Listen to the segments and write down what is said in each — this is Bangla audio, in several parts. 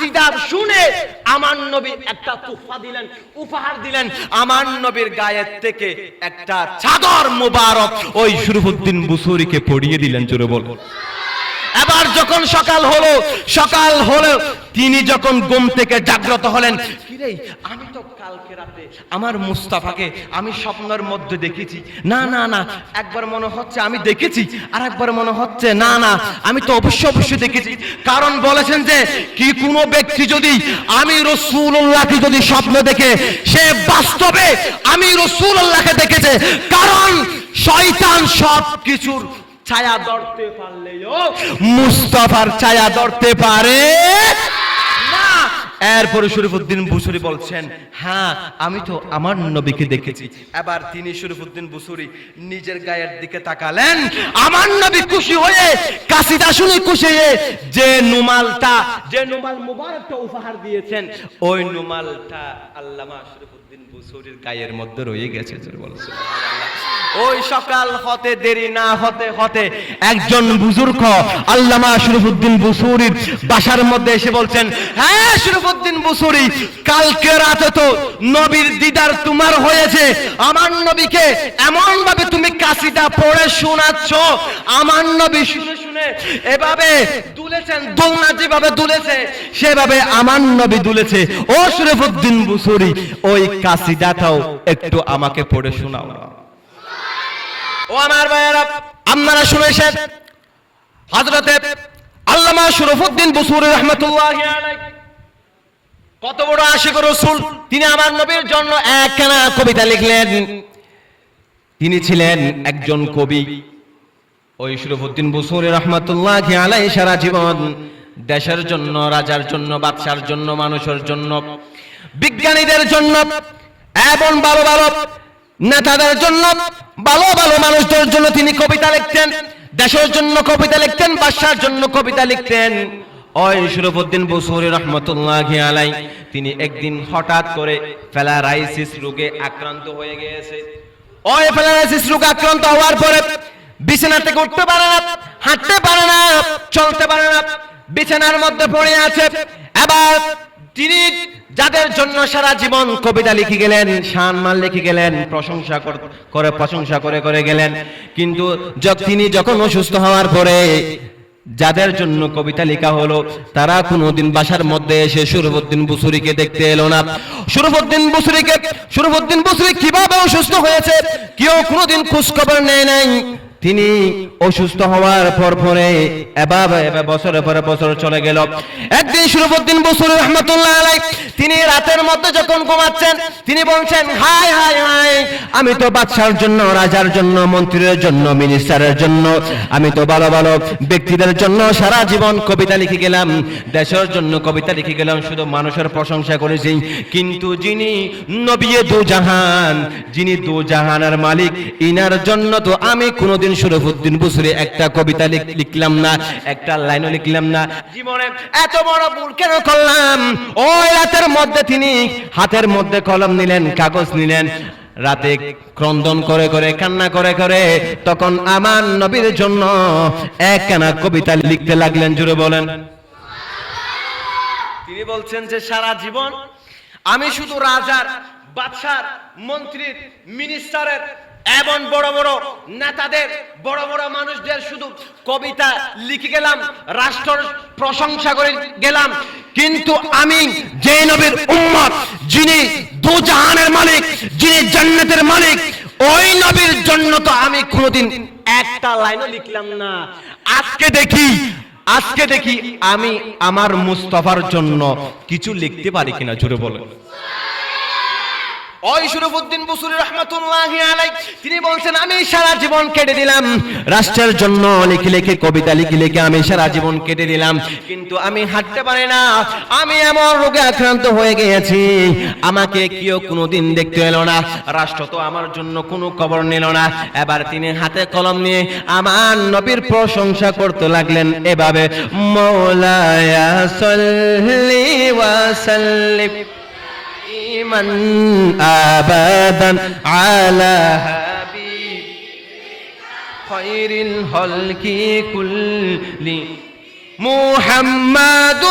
কাসিদা শুনে আমার নবী একটা তুফা দিলেন, উপহার দিলেন। আমার নবীর গায়ের থেকে একটা চাদর মুবারক ওই শরীফুদ্দিন বুসুরিকে পড়িয়ে দিলেন, জোরে বল এবার যখন সকাল হলো সকাল হলো, তিনি যখন ঘুম থেকে জাগ্রত হলেন, কিরে, আমি তো কালকে রাতে আমার মুস্তাফাকে আমি স্বপ্নের মধ্যে দেখেছি। না না না, একবার মনে হচ্ছে আমি দেখেছি, আর একবার মনে হচ্ছে না না, আমি তো অবশ্য অবশ্যই দেখেছি। কারণ বলেছেন যে, কি কোনো ব্যক্তি যদি আমি রসুল্লাহকে যদি স্বপ্ন দেখে, সে বাস্তবে আমি রসুল্লাহকে দেখেছে। কারণ শয়তান সব কিছুর ছায়া ধরতে পারলেও মুস্তাফার ছায়া ধরতে পারে এরপরে শরীফুদ্দিন বুসুরি বলছেন হ্যাঁ আমি তো আমার নবীকে দেখেছি। এবার তিনি শরীফুদ্দিন বুসুরি নিজের গায়ের দিকে তাকালেন। আমার নবী খুশি হয়ে কাশিদা শুনে খুশি হয়ে যে নুমালটা যে নুমাল মুবারকটা উপহার দিয়েছেন ওই নুমালটা আল্লামা শরীফুদ্দিন বুসুরির গায়ের মধ্যে রয়ে গেছে। বলছে ওই সকাল হতে দেরি না হতে হতে একজন বুজুর্গ আল্লামা শরীফুদ্দিন বুসুরির বাসার মধ্যে এসে বলছেন হ্যাঁ শরীফুদ্দিন বুসুরি, কালকে রাতে তো নবীর দিদার তোমার হয়েছে। আমার নবীকে এমন ভাবে তুমি কাশিটা পড়ে শোনাচ্ছ। আমার নবী শুনে শুনে এভাবে দুলেছেন, দোলনা যেভাবে দুলেছে, সেভাবে আমার নবী দুলেছে। ও শরীফুদ্দিন বুসুরি, ওই কাশিদাটাও একটু আমাকে পড়ে শোনাও না। ও আমার ভাইয়েরা, আপনারা শুনেছেন হযরতে আল্লামা শরফুদ্দিন বুসুরি রাহমাতুল্লাহি কত বড় আশিক রাসূল, তিনি আমার নবীর জন্য একখানা কবিতা লিখলেন। তিনি ছিলেন একজন কবি। ওই শরফুদ্দিন বুসুরি রাহমাতুল্লাহি আলাইহি সারা জীবন দেশের জন্য, রাজার জন্য, বাদশার জন্য, মানুষের জন্য, বিজ্ঞানীদের জন্য এবং ভালো ভালো নেতাদের জন্য, ভালো ভালো মানুষদের জন্য তিনি কবিতা লিখতেন, দেশের জন্য কবিতা লিখতেন, বাদশার জন্য কবিতা লিখতেন। ওই শরফুদ্দিন বসুরি রহমতুল্লাহ আলাই তিনি একদিন হঠাৎ করে ফেলারাইসিস রোগে আক্রান্ত হয়ে গিয়েছে। ওই ফেলারাইসিস রোগে আক্রান্ত হওয়ার পরে বিছানা থেকে উঠতে পারে না, হাঁটতে পারে না, চলতে পারে না, বিছানার মধ্যে পড়ে আছে। এবার তিনি যাদের জন্য সারা জীবন কবিতা লিখে গেলেন সম্মান লিখে গেলেন, প্রশংসা করে প্রশংসা করে করে গেলেন। কিন্তু তিনি যখন অসুস্থ হওয়ার পরে যাদের জন্য কবিতা লেখা হলো, তারা কোনোদিন বাসার মধ্যে এসে সুরফুদ্দিন বুসুরিকে দেখতে এলো না। সুরফুদ্দিন বুসুরিকে, সুরফুদ্দিন বুসুরি কীভাবে অসুস্থ হয়েছে, কেউ কোনোদিন খোঁজ খবর নেয় নাই। তিনি অসুস্থ হওয়ার পর পরে বছরের পরে বছর চলে গেল। একদিন সুরফুদ্দিন বসুর রহমতুল্লাহ আলাই তিনি রাতের মধ্যে যখন ঘুমাচ্ছেন, তিনি বলছেন, হাই হাই হাই, আমি তো বাদশার জন্য, রাজার জন্য, মন্ত্রীর জন্য মিনিস্টারের জন্য, আমি তো ভালো ভালো ব্যক্তিদের জন্য সারা জীবন কবিতা লিখে গেলাম, দেশের জন্য কবিতা লিখে গেলাম, শুধু মানুষের প্রশংসা করেছি। কিন্তু যিনি নবিয়ে দু জাহান, যিনি দু জাহানের মালিক, ইনার জন্য তো আমি কোনোদিন শরফুদ্দিন বুসুরি, একটা কবিতা লিখলাম না, একটা লাইনও লিখলাম না। জীবনে এত বড় ভুল কেন করলাম? ওই রাতের মধ্যে তিনি হাতের মধ্যে কলম নিলেন, কাগজ নিলেন। রাতে ক্রন্দন করে করে, কান্না করে করে, তখন আমার নবীর জন্য একখানা কবিতা লিখতে লাগলেন জুড়ে বলেন। তিনি বলছেন যে, সারা জীবন আমি শুধু রাজার, বাদশার, মন্ত্রীর মিনিস্টারের এবং বড় বড় নেতাদের, বড় বড় মানুষদের শুধু কবিতা লিখে গেলাম, রাষ্ট্র প্রশংসা করে গেলাম। কিন্তু আমি যে নবীর উম্মত, যিনি দু জাহানের মালিক, যিনি জান্নাতের মালিক, ওই নবীর জন্য তো আমি কোনোদিন একটা লাইনও লিখলাম না। আজকে দেখি আজকে দেখি আমি আমার মুস্তফার জন্য কিছু লিখতে পারি কিনা, জোরে বলেন। রাষ্ট্রের জন্য লিখে কবিতা লিখে আমি সারা জীবন কেটে দিলাম। কিন্তু আমি হাঁটতে পারি না। আমি রোগে আক্রান্ত হয়ে আমাকে কেউ কোনোদিন দেখতে এলো না। রাষ্ট্র তো আমার জন্য কোনো খবর নিল না। এবার তিনি হাতে কলম নিয়ে আমার নবীর প্রশংসা করতে লাগলেন। এভাবে, মৌলায়া সাল্লি دائما ابدا على خير الخلق كل محمد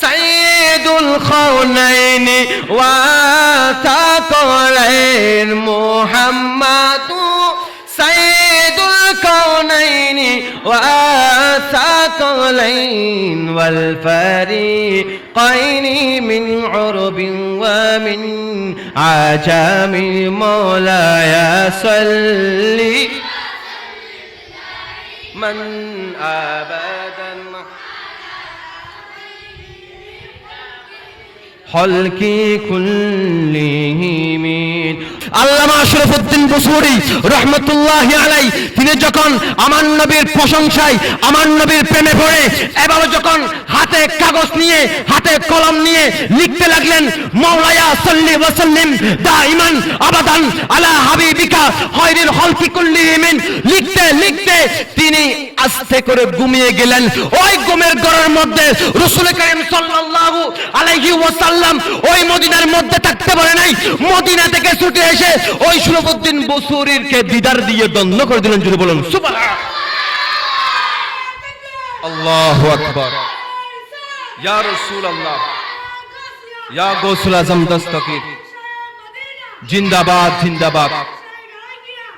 سيد الخونين وثقلين محمد الفريقين وآثاثلين والفريقين من عرب ومن عجم مولاي صلي من أبدا حلقي كله من ما أشرف الدين শরফুদ্দিন বসুরি রহমতুল্লাহ আলাই তিনি যখন আমার নবীর প্রশংসায়, আমার নবীর প্রেমে পড়ে এবার যখন হাতে কাগজ নিয়ে, হাতে কলম নিয়ে লিখতে লাগলেন মৌলায়া সাল্লি ওয়াসাল্লিম দাইমান আবাদান আলা হাবিবিকা খয়রিল হলকি কুল্লিহিমিন লিখতে লিখতে তিনি আস্তে করে ঘুমিয়ে গেলেন। ওই ঘুমের ঘরের মধ্যে রসুল করিম সাল্লাল্লাহু আলাইহি ওয়াসাল্লাম ওই মদিনার মধ্যে থাকতে পারে নাই। মদিনা থেকে ছুটে এসে ওই সুরফুদ্দিন বসুরির কে দিদার দিয়ে দ্বন্দ্ব করে দিলেন। যদি বলুন সুবহান আল্লাহু আকবার। ইয়া রাসূলুল্লাহ। ইয়া গৌসুল আজম দস্তগীর জিন্দাবাদ জিন্দাবাদ।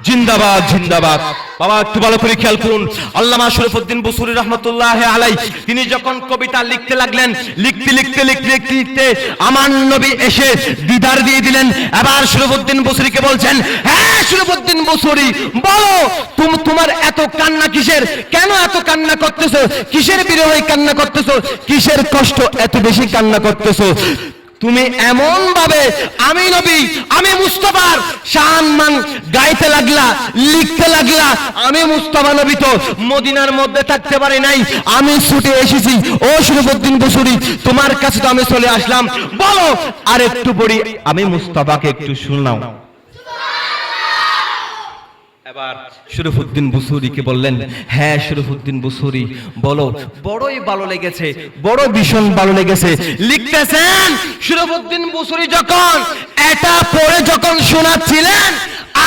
জিন্দাবাদ জিন্দাবাদ। বাবা, একটু ভালো করে খেয়াল করুন। আল্লামা শরীফুদ্দিন বসুরি রহমতুল্লাহ আলাই তিনি যখন কবিতা লিখতে লাগলেন, লিখতে লিখতে লিখতে লিখতে লিখতে আমার নবী এসে দিদার দিয়ে দিলেন। এবার শরীফুদ্দিন বসুরিকে বলছেন হ্যাঁ শরীফুদ্দিন বসুরি, বলো, তুমি, তোমার এত কান্না কিসের? কেন এত কান্না করতেছো? কিসের বিরহে কান্না করতেছো? কিসের কষ্ট এত বেশি কান্না করতেছো? তুমি এমন ভাবে আমি নবী, আমি মুস্তফার সম্মান গাইতে লাগলা, লিখতে লাগলা, আমি মুস্তফা নবী তো মদিনার মধ্যে থাকতে পারি নাই। আমি ছুটে এসেছি, ও শরীফুদ্দিন বসুরি, তোমার কাছে তো আমি চলে আসলাম। বলো আর একটু পড়ি, আমি মুস্তফাকে একটু শুনলাম। এবার শরীফুদ্দিন বুসুরিকে বললেন হ্যাঁ শরীফুদ্দিন বুসুরি, বলো, বড়ই ভালো লেগেছে, বড় ভীষণ ভালো লেগেছে। লিখতেছেন শরীফুদ্দিন বুসুরি যখন, এটা পড়ে যখন শোনাচ্ছিলেন,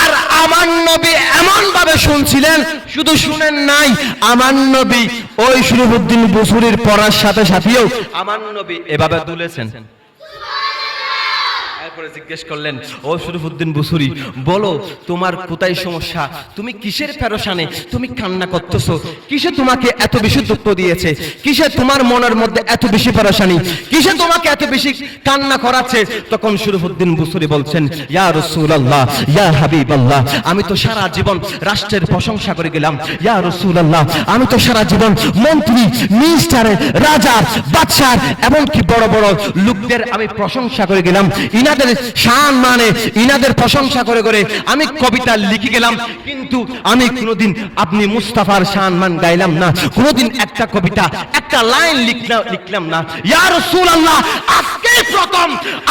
আর আমার নবী এমন ভাবে শুনছিলেন, শুধু শুনেন নাই, আমার নবী ওই শরীফুদ্দিন বুসুরির পড়ার সাথে সাথেও আমার নবী এভাবে তুলেছেন। তারপরে জিজ্ঞেস করলেন, ও শরীফুদ্দিন বুসুরি, বলো তোমার কোথায় সমস্যা? তুমি কিসের ফেরসানে তুমি কান্না করতেছো? কিসে তোমাকে এত বেশি দুঃখ দিয়েছে? কিসে তোমার মনের মধ্যে এত বেশি পেরেশানি কিসে তোমাকে এত বেশি কান্না করাচ্ছে? তখন শরীফুদ্দিন বুসুরি বলছেন, ইয়া রাসূলুল্লাহ, ইয়া হাবিবাল্লাহ, আমি তো সারা জীবন রাষ্ট্রের প্রশংসা করে গেলাম। ইয়া রাসূলুল্লাহ, আমি তো সারা জীবন মন্ত্রী মিনিস্টারের রাজা, বাদশাহ, এমনকি বড় বড় লোকদের আমি প্রশংসা করে গেলাম। ইনাদের শান মানে ইনাদের প্রশংসা করে করে আমি কবিতা লিখে গেলাম, কিন্তু আমি কোনোদিন আপনি মুস্তাফার শান মান গাইলাম না। কোনোদিন একটা কবিতা, একটা লাইন লিখলাম লিখলাম না। ইয়া রাসূলুল্লাহ আজকেই প্রথম,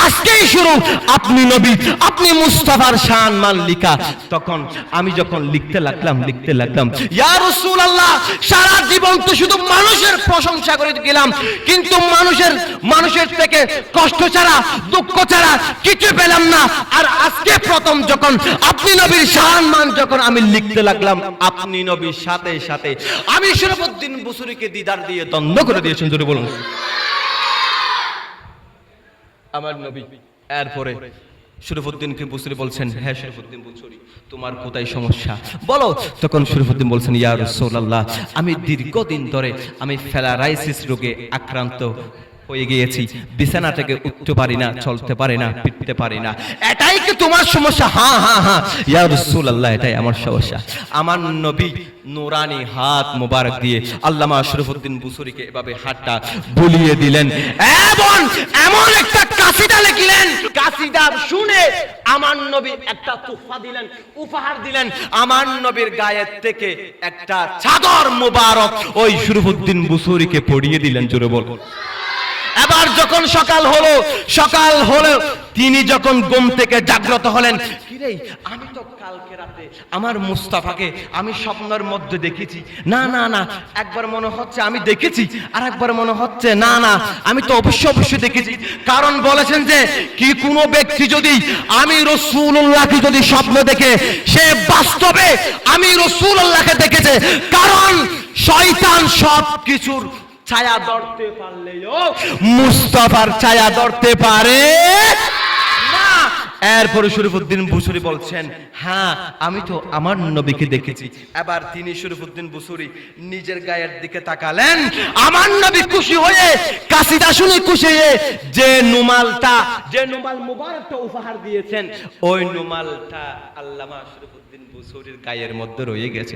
আজকেই শুরু। আপনি নবী, আপনি মুস্তাফার শান মান লিখা তখন আমি যখন লিখতে লাগলাম লিখতে লাগলাম, ইয়া রাসূলুল্লাহ, সারা জীবন তো শুধু মানুষের প্রশংসা করে গেলাম। কিন্তু মানুষের মানুষের থেকে কষ্ট ছাড়া, দুঃখ ছাড়া কিছু পেলাম না। আর আজকে প্রথম যখন আপনি নবীর শান মান যখন আমি লিখতে লাগলাম, আপনি নবীর সাথে সাথে আমি শরফুদ্দিন বসুরিকে দিদার দিয়ে দ্বন্দ্ব করে দিয়েছেন যদি বলুন। আমার নবী। এরপরে শরীফুদ্দিনকে বুসরি বলছেন হ্যাঁ শরীফুদ্দিন বুসরি তোমার কোথায় সমস্যা? বলো, তখন শরীফুদ্দিন বলছেন, ইয়া রাসূলুল্লাহ, আমি দীর্ঘদিন ধরে আমি ফেলারাইসিস রোগে আক্রান্ত। হয়ে গিয়েছি। বিছানা থেকে উঠতে পারি না, চলতে পারি না, পিটতে পারি না। এটাই কি তোমার সমস্যা? হ্যাঁ হ্যাঁ হ্যাঁ ইয়া রাসূলুল্লাহ, এটাই আমার সমস্যা। আমার নবী নুরানি হাত মোবারক দিয়ে আল্লামা শরীফুদ্দিন বুসরিকে এভাবে হাতটা বুলিয়ে দিলেন। এবং এমন একটা কাসিদা লিখলেন। কাসিদা শুনে আমার নবী একটা তুফা দিলেন, উপহার দিলেন। আমার নবীর গায়ের থেকে একটা চাদর মোবারক ওই শরীফুদ্দিন বুসরিকে পড়িয়ে দিলেন, জোরে বল। এবার যখন সকাল হলো সকাল হলো, তিনি যখন ঘুম থেকে জাগ্রত হলেন আমি তো কালকে রাতে আমার মুস্তাফাকে আমি স্বপ্নের মধ্যে দেখেছি। না না না, একবার মনে হচ্ছে আমি দেখেছি, আর একবার মনে হচ্ছে না না, আমি তো অবশ্যই অবশ্যই দেখেছি। কারণ বলেছেন যে, কি কোনো ব্যক্তি যদি আমি রসুল্লাহকে যদি স্বপ্ন দেখে, সে বাস্তবে আমি রসুল্লাহকে দেখেছে। কারণ শয়তান সব কিছুর ছায়া ধরতে পারলেও। মুস্তাফার ছায়া ধরতে পারে। না। এরপরে শরীফুদ্দিন বুসুরি বলছেন হ্যাঁ আমি তো আমার নবীকে দেখেছি। এবার তিনি শরীফুদ্দিন বুসুরি নিজের গায়ের দিকে তাকালেন। আমার নবী খুশি হয়ে কাসিদা শুনে খুশি হয়ে যে নুমালটা যে নুমাল মুবারকটা উপহার দিয়েছেন ওই নুমালটা আল্লামা শরীফুদ্দিন গায়ের মধ্যে রয়ে গেছে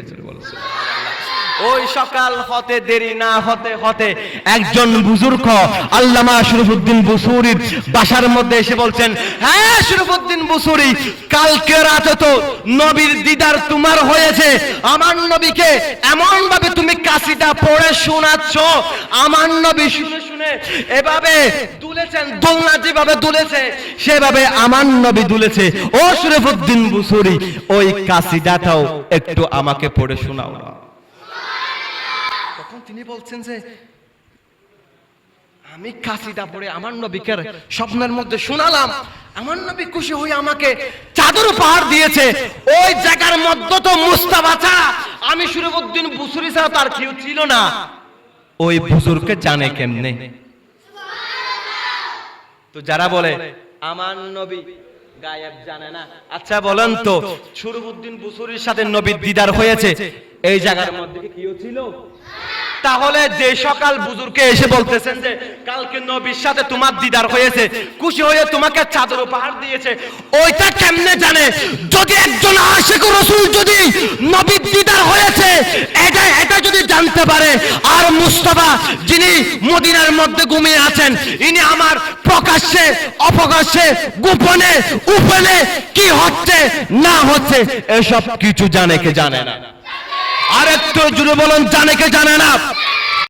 ওই সকাল হতে দেরি না হতে হতে একজন বুজুর্গ আল্লামা শরীফুদ্দিন বুসুরির বাসার মধ্যে এসে বলছেন হ্যাঁ শরীফুদ্দিন বুসুরি, কালকে রাতে তো নবীর দিদার তোমার হয়েছে। আমার নবীকে এমন ভাবে তুমি কাশিটা পড়ে শোনাচ্ছ। আমার নবী শুনে এভাবে দুলেছেন দোলনা যেভাবে দুলেছে সেভাবে আমার নবী দুলেছে ও বুসুরি, ওই একটু আমাকে পড়ে শোনাও তখন তিনি বলছেন যে, আমি পড়ে আমার নবীকে স্বপ্নের মধ্যে শোনালাম। আমার নবী খুশি হয়ে আমাকে চাদর উপহার দিয়েছে। ওই জায়গার মধ্যে তো মুস্তাফা ছাড়া আমি সুরবুদ্দিন বুসুরি ছাড়া তার কেউ ছিল না। ওই বুজুর্গকে জানে কেমনে? তো যারা বলে, আমার নবী, গায়েব জানে না। আচ্ছা বলেন তো বুসুরির সাথে দিদার হয়েছে, এই জায়গার মধ্যে কি ছিল? তাহলে যে সকাল বুজুর্গে এসে বলতেছেন যে, কালকে নবীর সাথে তোমার দিদার হয়েছে, খুশি হয়ে তোমাকে চাদর উপহার দিয়েছে, ওইটা কেমনে জানে? যদি একজন আশেক রসুল যদি নবীর দিদার হয়েছে এটা যদি জানতে পারে, আর মুস্তফা যিনি মদিনার মধ্যে ঘুমিয়ে আছেন, ইনি আমার প্রকাশ্যে অপকাশ্যে গোপনে, উপনে কি হচ্ছে, না হচ্ছে, এসব কিছু জানে কে জানে না। আর একটু জুড়ে বলুন, জানে কে জানে না?